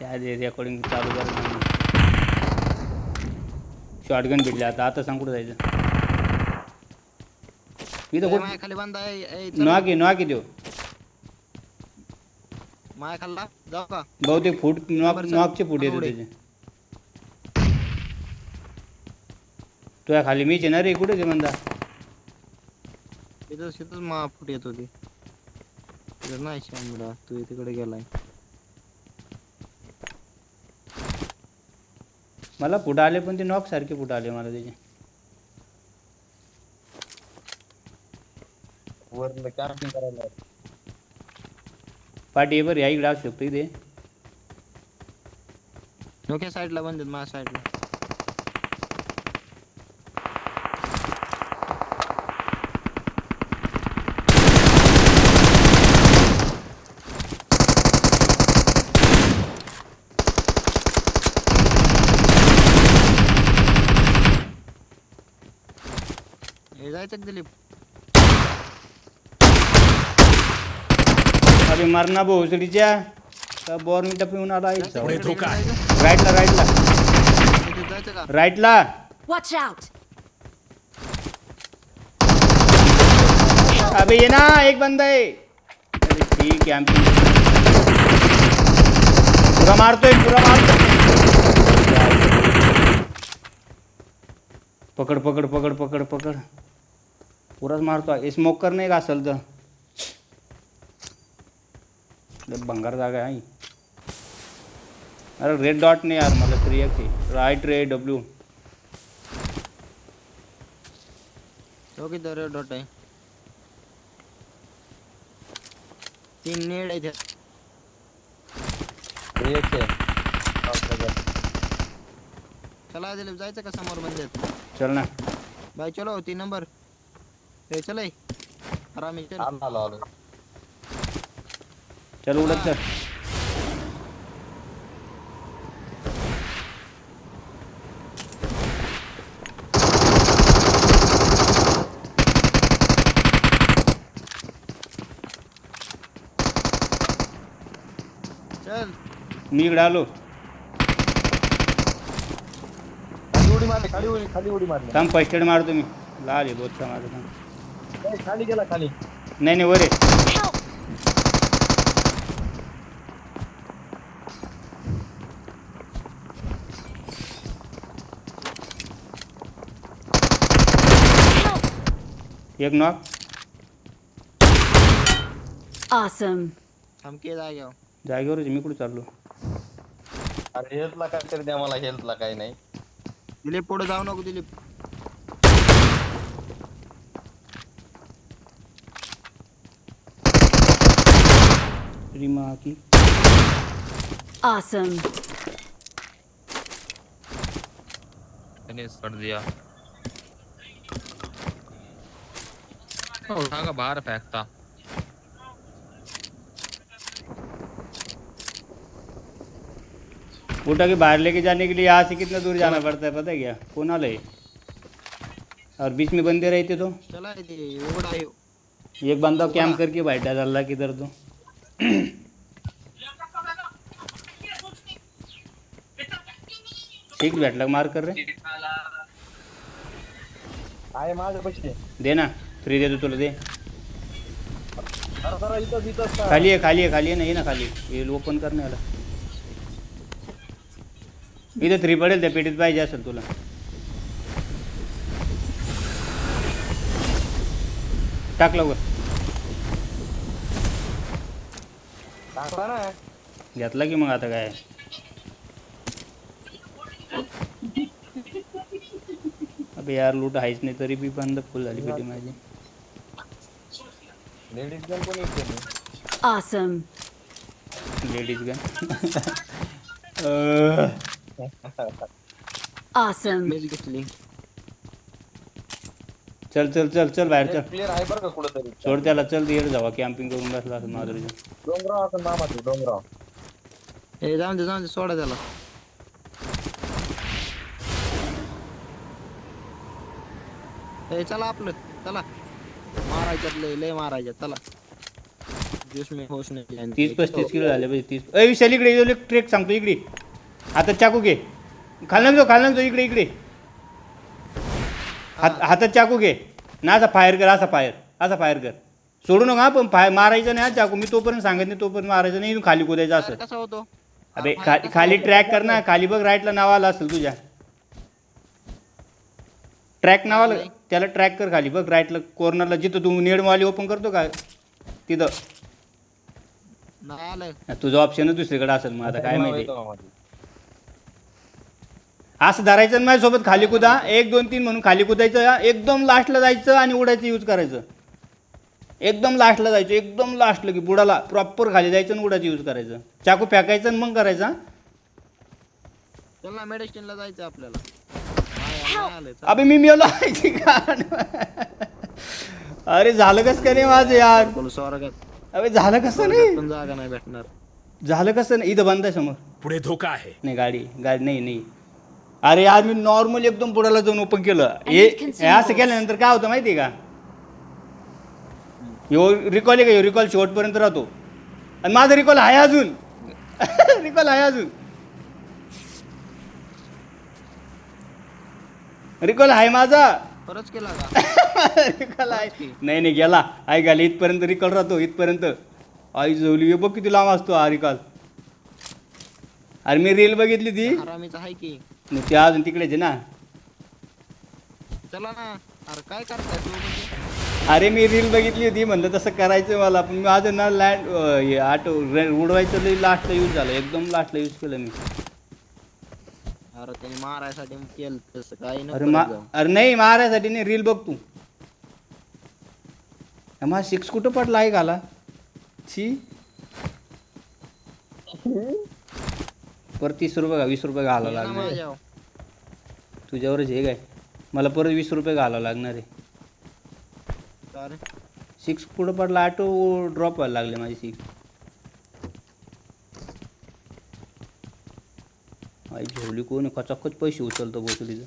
त्या रेकॉर्डिंग चालू कर शॉर्टगन भेटले आता आता सांग कुठं जायचं. इथं कुठं? माया खाली ए, चल. नॉक आहे नॉक आहे देऊ माया खाल्ला जाऊ का? बहुतेक फूट नॉक. नॉकचे फूट येतो. त्याचे. तुझ्या खाली मीच आहे ना रे कुठे ते म्हणता तिथं तिथंच मा फुट येत होती. नाही शामडा तू तिकडे गेलाय. मला फुट आले पण ते नॉक सारखे फुट आले मला त्याचे. वर कॅम्पिंग करायला पाठी आहे बरं या इकडे असू शकतो इथे. डोक्या साईडला बंद माझ्या साईडला जायचं दिलीप? अरे मरणा भोसडीच्या का बोर मिठा पिऊन आला? आहे. जायचं? राईटला राईटला इथे जायचं का? राईटला Watch out! अबे ये ना एक बंदा आहे. अरे ठीक आहे आमची. पुरा मारतोय पुरा मारतोय. पकड पकड पकड पकड पकड. पुराच मारतो स्मोक कर नाही का असेल तर? भंगार जागा आहे अरे रेड डॉट नाही यार मला तरी एक. राईट रे डब्ल्यू तो किती रेड डॉट आहे? तीन नेड आहे त्यात. एक आहे. चला दिलीप जायचं का समोर बंद आहेत चल ना. भाई चलो तीन नंबर ए चल आरामी चल. आलो आलो आलो चल उडत चल. चल. मी इकडे आलो. खाली उडी मारली खाली उडी खाली उडी मारली. थांब एड मारतो मी. लाल आहे बोधचा माझा थांब ए, खाली गेला खाली नाही नाही वर आहे Help! Help! एक नॉक Awesome. थांबके जाग्यावर जागेवरच आहे, मी कुठे चाललो अरे हेल्थला काय तरी द्या मला हेल्थला काही नाही दिलीप पुढे जाऊ नको दिलीप रिमा की। Awesome. कर दिया। उठा का बाहर फेंकता। उठा के बाहर लेके जाने के लिए यहाँ से कितना दूर जाना पड़ता है पता है क्या? कौन है और बीच में बंदे रहते तो? चला एक बंदा कैंप करके बैठा था अल्लाह किधर तो। ठीक भेटला मार कर रहे आहे माझ्या पैसे. दे ना फ्री दे. दो तुला दे? खाली है खाली है खाली है नहीं ना खाली. ये ओपन करने वाला इथं थ्री पडेल त्या पेटीत पाहिजे असेल तुला. टाक लवकर. टाकला ना. घेतला की मग आता काय? अबे यार लूट आहेच नाही तरी बी बंद फुल झाली पेटी माझी. लेडीज गन कोणी केली Awesome. Ladies gun. मीच घेतली चल चल चल चल बाहेर चल. प्लेअर आहे बरं का कुठं सोड त्याला चल तिकडे जावा कॅम्पिंग करून बसला असं माधुरीच्या डोंगराव असं नाम आहे डोंगराव. ए जाऊन दे जाऊन दे सोडा त्याला. ए चला आपलं चला. मारायच्यात लय लय मारायच्यात चला. जिसमें होश नहीं. है तीस पस्तीस किलो झाले पाहिजे तीस. अय विशाल इकडे इकडे ट्रेक सांगतो इकडे. हातात चाकू घे. खाल तो खाल तो इकडे इकडे. हात हातात चाकू घे. ना असा फायर कर असा फायर असा फायर कर. सोडू नका हा, पण फायर मारायचं नाही हा चाकू. मी तोपर्यंत सांगत नाही तोपर्यंत मारायचं नाही इथून खाली कुदायचं असं. कसा होतो? अबे खाली खाली ट्रॅक कर ना. खाली बघ राईटला नाव आलं असेल तुझ्या. ट्रॅक नाव आलं त्याला ट्रॅक कर खाली. बघ राईटला कॉर्नरला जिथं तू नेडमाली ओपन करतो का तिथं. नाही आलं. तुझं ऑप्शनच दुसरीकडे असेल मग आता काय माहिती. असं धरायचं आणि माझ्यासोबत खाली कुदा. एक दोन तीन म्हणून खाली कुदायचं. एकदम लास्टला जायचं आणि उडायचं यूज करायचं. एकदम लास्टला जायचं. एकदम लास्टला की बुडाला प्रॉपर खाली जायचं आणि उडायचं यूज करायचं. चाकू फेकायचं आणि मग करायचा चल ना मेडिसिनला जायचं आपल्याला. अबे मी मेलो. अरे झालं कसं का नाही माझं यार? स्वर्गात अबे झालं कसं नाही? पण जागा नाही भेटणार. झालं कसं नाही? इथं बंद आहे समोर. पुढे धोका आहे. नाही गाडी गाडी नाही नाही. अरे यार मी नॉर्मल एकदम पुढाला जाऊन ओपन केलं. हे हे असं केल्यानंतर काय होतं माहिती आहे का? ह्यो रिकॉल आहे का? ह्यो रिकॉल शेवटपर्यंत राहतो. आणि माझा रिकॉल आहे अजून. रिकॉल आहे अजून. रिकॉल आहे माझा. खरंच केला का? रिकॉल आहे. नाही नाही गेला. गेला इथपर्यंत रिकॉल राहतो इथपर्यंत. आई जवली बघ किती लांब असतो हा रिकॉल अरे मी रील बघितली ती. आहे की. ते अजून तिकडेच आहे ना. चला ना. अरे काय करताय तू म्हणजे? अरे मी रील बघितली होती म्हणलं तसं करायचं मला. पण माझं ना लँड हे रे- उडवायचं लई लास्टला यूज झालं. एकदम लास्टला यूज केलं मी. अरे त्याने मारायसाठी केलं तसं काही मा. अरे नाही मारायसाठी नाही रील बघ तू. माझा सिक्स कुठं पडला आहे घाला छी परत तीस रुपये घा वीस रुपये घालावं लागणार. तुझ्यावरच हे काय? मला परत वीस रुपये घालावं लागणार आहे. का रे? सिक्स कुठं पडला ऑटो ड्रॉप व्हायला लागले माझे सिक्स आई झोली कोण? कचाकच पैसे उचलतो बोचलीचं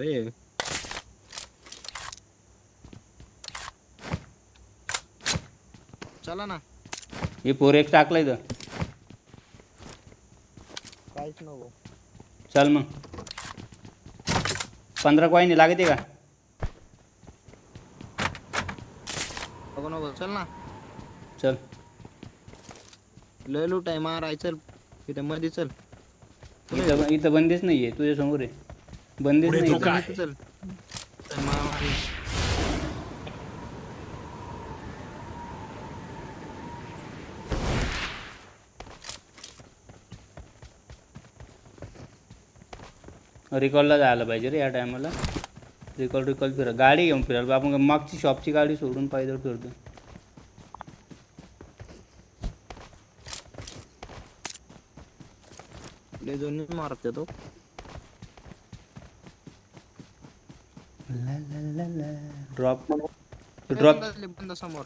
रे? चला ना. हे पोर एक टाकलंय तर काहीच नको. चल मग. पंधरा कॉईन लागते का? नको नको चल ना. चल. लय लूट आहे माराय चल. इथे मध्ये चल. इथं इथं बंदीच नाही आहे तुझ्या समोर आहे. बंदीच नाही चल, रिकॉलला जायला पाहिजे रे या टायमाला रिकॉल रिकॉल फिरा गाडी घेऊन फिरायला आपण मागची शॉपची गाडी सोडून पायदळ फिरतो दोन्ही मारते तो. ड्रॉप ड्रॉप बंद समोर.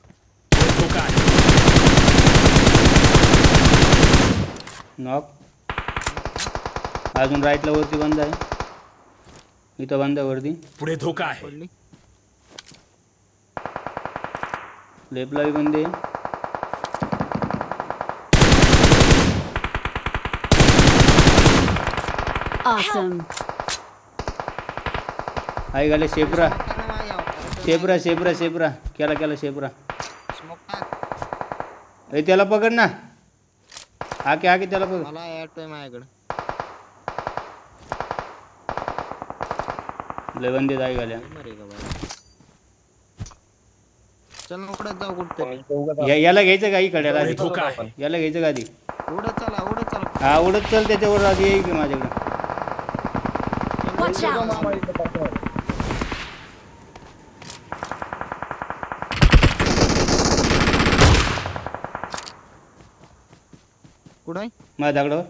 नॉक अजून राईटला वरती बंद आहे. इथं बंद आहे वरती पुढे धोका आहे. लेफ्टला बी बंद. आहे गाले शेपरा. शेपरा शेपरा शेपरा. केला केला शेपरा. ए त्याला पकड ना. हाके हाके त्याला पकड. मला ऍटो आहे माझ्याकडे लय बंदीत आई गाल्या चल उडत जाऊ कुठतरी. या- याला घ्यायचं का इकडे? आधी याला घ्यायचं का आधी? उडत चला उडत चला. हा उडत चल त्याच्यावर आधी येईल की माझ्याकडे. Watch out. कुठं आहे? माझ्या दगडावर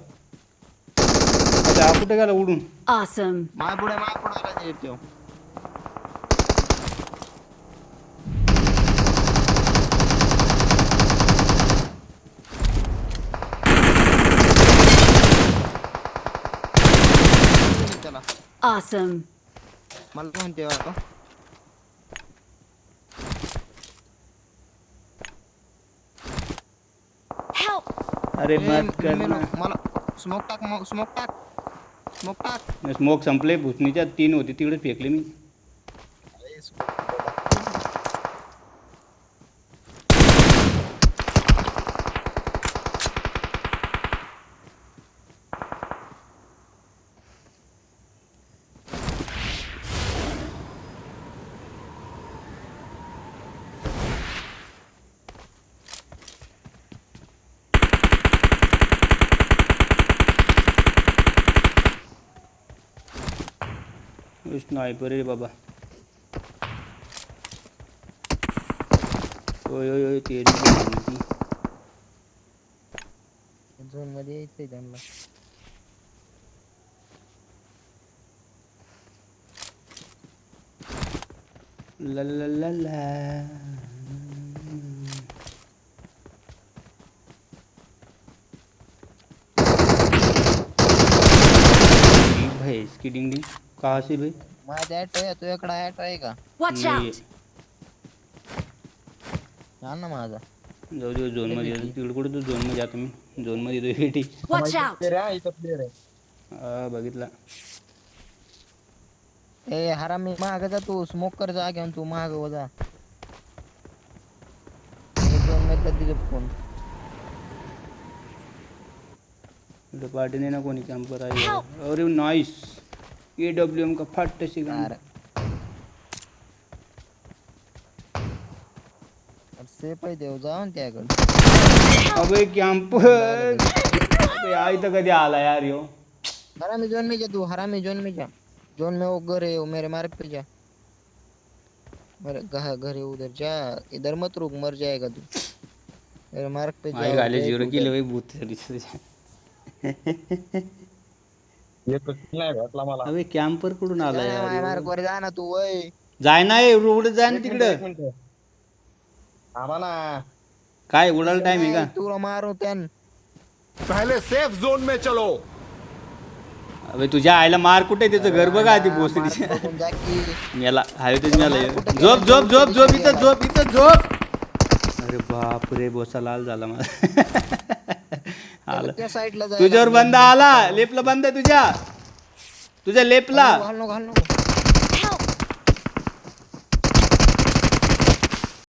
कुठे गेला उडून Awesome. माय पुढे माय पुढे आला ते त्यो. त्याला मला काय म्हणते आता अरे ए, मत कर ना. मेलो, मला स्मोक टाक स्मोक टाक स्मोक टाक स्मोक संपले भुसणीच्या तीन होते तिकडे फेकले मी. स्नायपर रे बाबा। ओय ओय ओय तेरी. झोन मध्ये यायचंय त्यांना. ला ला ला ला. ई भैंस की डिंग डिंग कहाँ से भाई माझ्या ऍट आहे तुझ्याकडे ऍट आहे का? Watch out! छान ना माझा. जाऊ दे झोनमध्ये. तिकडे कुठे तू? झोनमध्ये आता मी. झोनमध्ये येतो भेटी. Watch out! प्लेअर आहे इथं प्लेअर आहे. हा बघितला. ए हरामी महाग जा तू. स्मोक कर जा घेऊन तू महाग हो जा झोनमध्ये दिले फोन. इकडे पार्टी नाही ना कोणी कॅम्पर आहे. अरे नाईस ए डब्ल्यू एम का फाट से यार सेफ आहे देव जाऊन त्याकडे. अबे कॅम्पर आई तर कधी आला यार यो. हरामी जोन में जा तू हरामी जोन में जा जोन में वो घर है वो मेरे मार्ग पे जा. मेरे घर घर है उधर जा. इधर मत रुक मर जाएगा तू. मेरे मार्ग पे जा आई झिरो उधर. केले भाई भूत तरी एक kill नाही भेटला मला. अबे कॅम्पर कुठून आला जा ना, माझ्या यार. मार्ग वर जा ना तू वय. जाय ना ए, उडत जाय ना तिकडं. थांबा ना. काय उडायला टाइम आहे का? तुला मारू त्यान. पहले सेफ जोन में चलो. अबे तुझ्या आईला मार कुठे? आहे त्याचं घर बघा आधी मार्ग बघून जा की. मेला हाय तेच मेला झोप झोप झोप झोप इथं झोप. इथं झोप अरे बाप रे बोसा लाल झाला मला आला. त्या साईडला जा तुझ्यावर बंद आला. लेपला बंद आहे तुझ्या. तुझ्या लेपला. घाल नको घाल नको